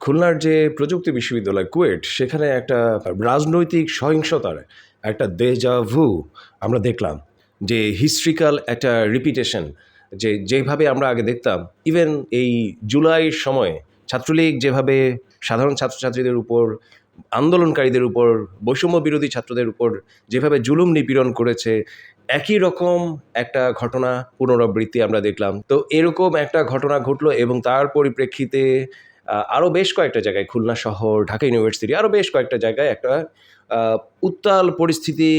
খুলনার যে প্রযুক্তি বিশ্ববিদ্যালয় কুয়েট, সেখানে একটা রাজনৈতিক সহিংসতার একটা দেজা ভু আমরা দেখলাম যে হিস্ট্রিক্যাল একটা রিপিটেশন যে যেভাবে আমরা আগে দেখতাম ইভেন এই জুলাইয়ের সময়ে ছাত্রলীগ যেভাবে সাধারণ ছাত্রছাত্রীদের উপর, আন্দোলনকারীদের উপর, বৈষম্য বিরোধী ছাত্রদের উপর যেভাবে জুলুম নিপীড়ন করেছে, একই রকম একটা ঘটনা পুনরাবৃত্তি আমরা দেখলাম। তো এরকম একটা ঘটনা ঘটলো এবং তার পরিপ্রেক্ষিতে আরও বেশ কয়েকটা জায়গায়, খুলনা শহর, ঢাকা ইউনিভার্সিটি আরও বেশ কয়েকটা জায়গায় একটা উত্তাল পরিস্থিতি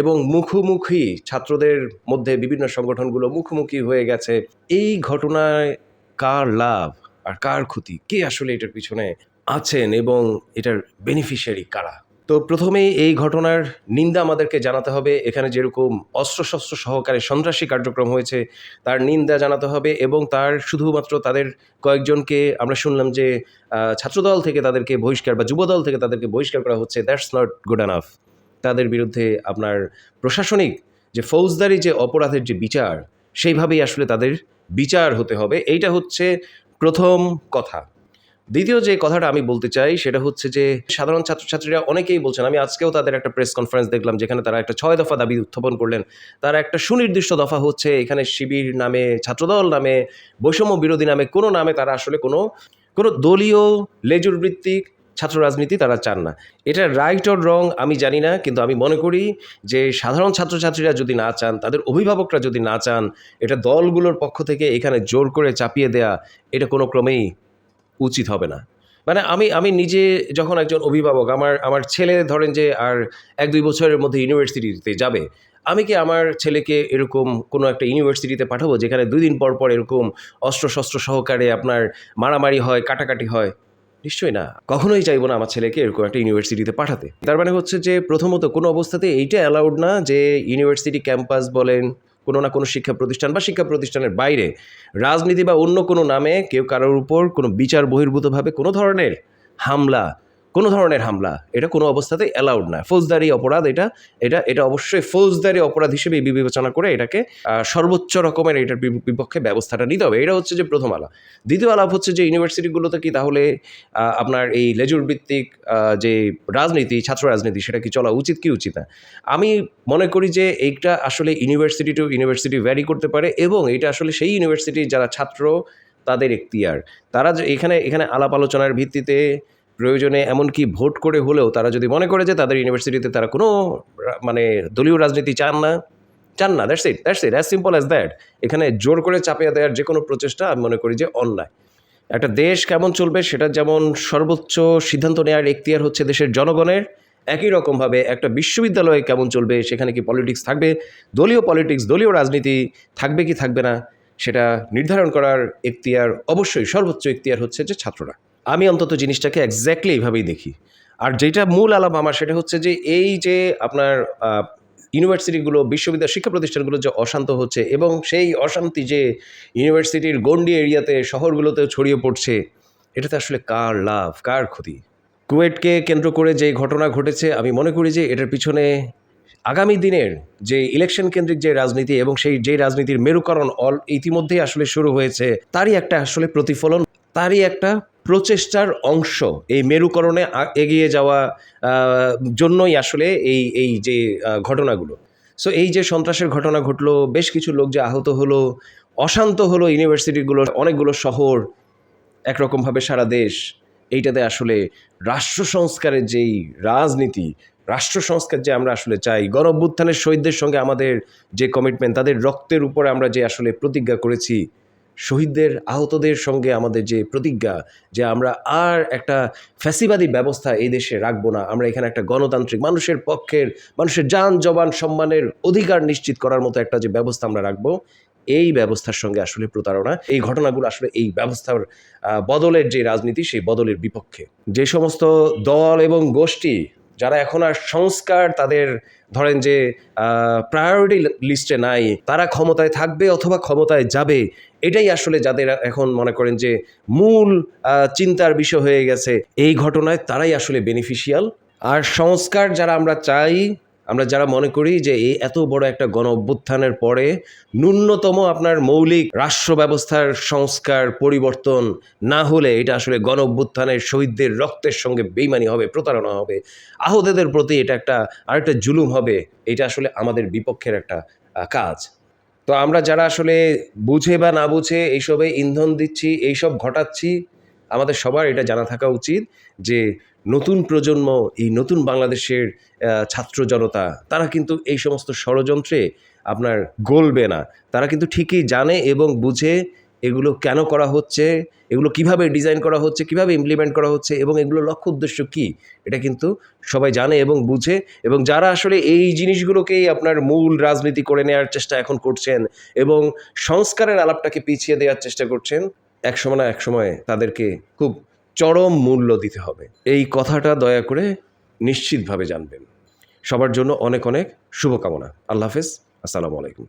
এবং মুখোমুখি ছাত্রদের মধ্যে বিভিন্ন সংগঠনগুলো মুখোমুখি হয়ে গেছে। এই ঘটনায় কার লাভ আর কার ক্ষতি? কে আসলে এটার পিছনে আছেন এবং এটার বেনিফিশিয়ারি কারা? তো প্রথমেই এই ঘটনার নিন্দা আমাদেরকে জানাতে হবে। এখানে যেরকম অস্ত্রশস্ত্র সহকারে সন্ত্রাসী কার্যক্রম হয়েছে, তার নিন্দা জানাতে হবে এবং তার শুধুমাত্র তাদের কয়েকজনকে আমরা শুনলাম যে ছাত্রদল থেকে তাদেরকে বহিষ্কার বা যুবদল থেকে তাদেরকে বহিষ্কার করা হচ্ছে দ্যাটস নট গুড অ্যানাফ তাদের বিরুদ্ধে আপনার প্রশাসনিক যে ফৌজদারি যে অপরাধের যে বিচার, সেইভাবেই আসলে তাদের বিচার হতে হবে। এইটা হচ্ছে প্রথম কথা। দ্বিতীয় যে কথাটা আমি বলতে চাই, সেটা হচ্ছে যে সাধারণ ছাত্রছাত্রীরা অনেকেই বলছেন, আমি আজকেও তাদের একটা প্রেস কনফারেন্স দেখলাম, যেখানে তারা একটা ছয় দফা দাবি উত্থাপন করলেন। তার একটা সুনির্দিষ্ট দফা হচ্ছে, এখানে শিবির নামে, ছাত্রদল নামে, বৈষম্য বিরোধী নামে, কোনো নামে তারা আসলে কোনো কোনো দলীয় লেজুর ভিত্তিক ছাত্র রাজনীতি তারা চান না। এটা রাইট অর রং আমি জানি না, কিন্তু আমি মনে করি যে সাধারণ ছাত্রছাত্রীরা যদি না চান, তাদের অভিভাবকরা যদি না চান, এটা দলগুলোর পক্ষ থেকে এখানে জোর করে চাপিয়ে দেয়া, এটা কোনো ক্রমেই উচিত হবে না। মানে আমি আমি নিজে যখন একজন অভিভাবক, আমার আমার ছেলে ধরেন যে আর এক, দুই বছরের মধ্যে ইউনিভার্সিটিতে যাবে, আমি কি আমার ছেলেকে এরকম কোনো একটা ইউনিভার্সিটিতে পাঠাবো যেখানে দুই দিন পর পর এরকম অস্ত্রশস্ত্র সহকারে আপনার মারামারি হয়, কাটাকাটি হয়? নিশ্চয়ই না। কখনোই চাইব না আমার ছেলেকে এরকম একটা ইউনিভার্সিটিতে পাঠাতে। তার মানে হচ্ছে যে প্রথমত কোনো অবস্থাতে এইটা অ্যালাউড না যে ইউনিভার্সিটি ক্যাম্পাস বলেন কোনো না কোনো শিক্ষা প্রতিষ্ঠান বা শিক্ষা প্রতিষ্ঠানের বাইরে, রাজনীতি বা অন্য কোনো নামে কেউ কারোর উপর কোনো বিচার বহির্ভূতভাবে কোনো ধরনের হামলা কোনো ধরনের হামলা, এটা কোনো অবস্থাতেই অ্যালাউড না। ফৌজদারি অপরাধ এটা এটা এটা অবশ্যই ফৌজদারি অপরাধ হিসেবে বিবেচনা করে এটাকে সর্বোচ্চ রকমের এটার বিপক্ষে ব্যবস্থাটা নিতে হবে। এটা হচ্ছে যে প্রথম আলাপ। দ্বিতীয় আলাপ হচ্ছে যে ইউনিভার্সিটিগুলোতে কি তাহলে আপনার এই লেজুর ভিত্তিক যে রাজনীতি, ছাত্র রাজনীতি, সেটা কি চলা উচিত কি উচিত না? আমি মনে করি যে এইটা আসলে ইউনিভার্সিটি টু ইউনিভার্সিটি ভ্যারি করতে পারে এবং এটা আসলে সেই ইউনিভার্সিটি যারা ছাত্র, তাদের এখতিয়ার। তারা এখানে এখানে আলাপ আলোচনার ভিত্তিতে প্রয়োজনে এমনকি ভোট করে হলেও তারা যদি মনে করে যে তাদের ইউনিভার্সিটিতে তারা কোনো মানে দলীয় রাজনীতি চান না চান না that's it that's it as simple as that এখানে জোর করে চাপিয়ে দেওয়ার যে কোনো প্রচেষ্টা আমি মনে করি যে অন্যায়। একটা দেশ কেমন চলবে সেটা যেমন সর্বোচ্চ সিদ্ধান্ত নেওয়ার এখতিয়ার হচ্ছে দেশের জনগণের, একই রকমভাবে একটা বিশ্ববিদ্যালয়ে কেমন চলবে, সেখানে কি পলিটিক্স থাকবে, দলীয় পলিটিক্স দলীয় রাজনীতি থাকবে কি থাকবে না, সেটা নির্ধারণ করার এখতিয়ার, অবশ্যই সর্বোচ্চ এখতিয়ার হচ্ছে যে ছাত্ররা। আমি অন্তত জিনিসটাকে এক্স্যাক্টলি এইভাবেই দেখি। আর যেটা মূল আলাপ আমার সেটা হচ্ছে যে এই যে আপনার ইউনিভার্সিটিগুলো, বিশ্ববিদ্যালয় শিক্ষা প্রতিষ্ঠানগুলো যে অশান্ত হচ্ছে এবং সেই অশান্তি যে ইউনিভার্সিটির গন্ডি এরিয়াতে, শহরগুলোতেও ছড়িয়ে পড়ছে, এটাতে আসলে কার লাভ, কার ক্ষতি? কুয়েটকে কেন্দ্র করে যে ঘটনা ঘটেছে, আমি মনে করি যে এটার পিছনে আগামী দিনের যে ইলেকশন কেন্দ্রিক যে রাজনীতি এবং সেই যে রাজনীতির মেরুকরণ অল ইতিমধ্যেই আসলে শুরু হয়েছে, তারই একটা আসলে প্রতিফলন, তারই একটা প্রচেষ্টার অংশ। এই মেরুকরণে এগিয়ে যাওয়া জন্যই আসলে এই এই যে ঘটনাগুলো। সো এই যে সন্ত্রাসের ঘটনা ঘটলো, বেশ কিছু লোক যে আহত হলো, অশান্ত হলো ইউনিভার্সিটিগুলো অনেকগুলো শহর, একরকমভাবে সারা দেশ। এইটাতে আসলে রাষ্ট্র সংস্কারের যেই রাজনীতি, রাষ্ট্র সংস্কার যে আমরা আসলে চাই গণ শহীদদের সঙ্গে আমাদের যে কমিটমেন্ট তাদের রক্তের উপরে আমরা যে আসলে প্রতিজ্ঞা করেছি শহীদদের, আহতদের সঙ্গে আমাদের যে প্রতিজ্ঞা যে আমরা আর একটা ফ্যাসিবাদী ব্যবস্থা এই দেশে রাখব না, আমরা এখানে একটা গণতান্ত্রিক, মানুষের পক্ষের, মানুষের যান, জবান, সম্মানের অধিকার নিশ্চিত করার মতো একটা যে ব্যবস্থা আমরা রাখব, এই ব্যবস্থার সঙ্গে আসলে প্রতারণা। এই ঘটনাগুলো আসলে এই ব্যবস্থার বদলের যে রাজনীতি, সেই বদলের বিপক্ষে। যে সমস্ত দল এবং গোষ্ঠী যারা এখন আর সংস্কার তাদের, ধরেন যে প্রায়োরিটি লিস্টে নাই, তারা ক্ষমতায় থাকবে অথবা ক্ষমতায় যাবে। এটাই আসলে যাদের এখন মনে করেন যে, মূল চিন্তার বিষয় হয়ে গেছে। এই ঘটনায় তারাই আসলে বেনিফিশিয়াল আর সংস্কার যারা আমরা চাই আমরা যারা মনে করি যে এই এত বড় একটা গণ অভ্যুত্থানের পরে ন্যূনতম আপনার মৌলিক রাষ্ট্র ব্যবস্থার সংস্কার, পরিবর্তন না হলে এটা আসলে গণ অভ্যুত্থানের শহীদদের রক্তের সঙ্গে বেইমানি হবে, প্রতারণা হবে। আহতদের প্রতি এটা একটা আরেকটা জুলুম হবে, এটা আসলে আমাদের বিপক্ষের একটা কাজ। তো আমরা যারা আসলে বুঝে বা না বুঝে এইসবে ইন্ধন দিচ্ছি, এইসব ঘটাচ্ছি, আমাদের সবার এটা জানা থাকা উচিত যে নতুন প্রজন্ম, এই নতুন বাংলাদেশের ছাত্র জনতা, তারা কিন্তু এই সমস্ত ষড়যন্ত্রে আপনার গলবে না। তারা কিন্তু ঠিকই জানে এবং বুঝে এগুলো কেন করা হচ্ছে, এগুলো কীভাবে ডিজাইন করা হচ্ছে, কীভাবে ইমপ্লিমেন্ট করা হচ্ছে এবং এগুলো লক্ষ্য উদ্দেশ্য কী, এটা কিন্তু সবাই জানে এবং বুঝে এবং যারা আসলে এই জিনিসগুলোকেই আপনার মূল রাজনীতি করে নেওয়ার চেষ্টা এখন করছেন এবং সংস্কারের আলাপটাকে পিছিয়ে দেওয়ার চেষ্টা করছেন এক সময় না এক সময় তাদেরকে খুব চরম মূল্য দিতে হবে। এই কথাটা দয়া করে নিশ্চিতভাবে জানবেন। সবার জন্য অনেক অনেক শুভকামনা। আল্লাহ হাফেজ। আসসালামু আলাইকুম।